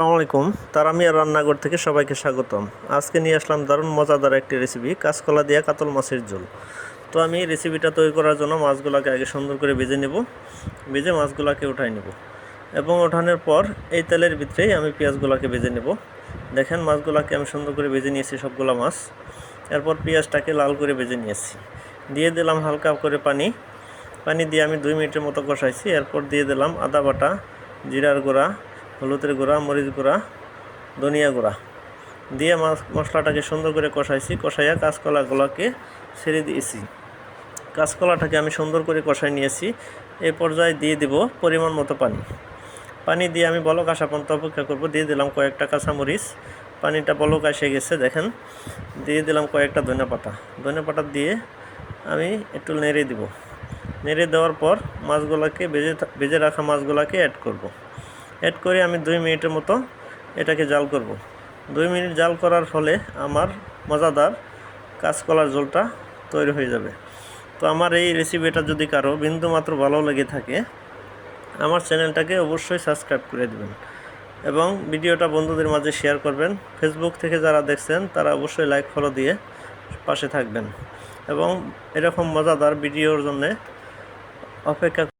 আসসালামু আলাইকুম। তারামিয়া রান্নাঘর থেকে সবাইকে স্বাগতম। আজকে নিয়ে আসলাম দারুণ মজাদার একটি রেসিপি কাঁচকলা দিয়ে কাতল মাছের ঝোল। তো আমি রেসিপিটা তৈরি করার জন্য মাছগুলোকে আগে সুন্দর করে ভেজে নেব। ভেজে মাছগুলোকে উঠাই নেব। এবং ওঠানোর পর এই তেলের ভিতরেই আমি পেঁয়াজগুলোকে ভেজে নেব। দেখেন মাছগুলোকে আমি সুন্দর করে ভেজে নিয়েছি সবগুলো মাছ। এরপর পেঁয়াজটাকে লাল করে ভেজে নিয়েছি। দিয়ে দিলাম হালকা করে পানি। পানি দিয়ে আমি দুই মিনিটের মতো কষাইছি। এরপর দিয়ে দিলাম আদা বাটা, জিরার গুঁড়া হলুদের গুঁড়া, মরিচ গুঁড়া, ধনিয়া গুঁড়া দিয়ে মাছ মশলাটাকে সুন্দর করে কষাইছি। কষাইয়া কাঁচকলাগুলোকে ছেড়ে দিয়েছি। কাঁচকলাটাকে আমি সুন্দর করে কষাই নিয়েছি। এই পর্যায়ে দিয়ে দিব পরিমাণ মতো পানি। পানি দিয়ে আমি বলক আসা পর্যন্ত অপেক্ষা করব। দিয়ে দিলাম কয়েকটা কাঁচামরিচ। পানিটা বলক এসে গেছে, দেখেন। দিয়ে দিলাম কয়েকটা ধনে পাতা। ধনে পাতা দিয়ে আমি একটু নেড়ে দিব। নেড়ে দেওয়ার পর মাছগুলোকে ভেজে ভেজে রাখা মাছগুলোকে অ্যাড করব। অ্যাড করে আমি দুই মিনিটের মতো এটাকে জাল করব। দুই মিনিট জাল করার ফলে আমার মজাদার কাঁচকলার ঝোলটা তৈরি হয়ে যাবে তো আমার এই রেসিপিটা যদি কারও বিন্দুমাত্র ভালো লেগে থাকে, আমার চ্যানেলটাকে অবশ্যই সাবস্ক্রাইব করে দেবেন এবং ভিডিওটা বন্ধুদের মাঝে শেয়ার করবেন ফেসবুক থেকে যারা দেখছেন, তারা অবশ্যই লাইক ফলো দিয়ে পাশে থাকবেন এবং এরকম মজাদার ভিডিওর জন্যে অপেক্ষা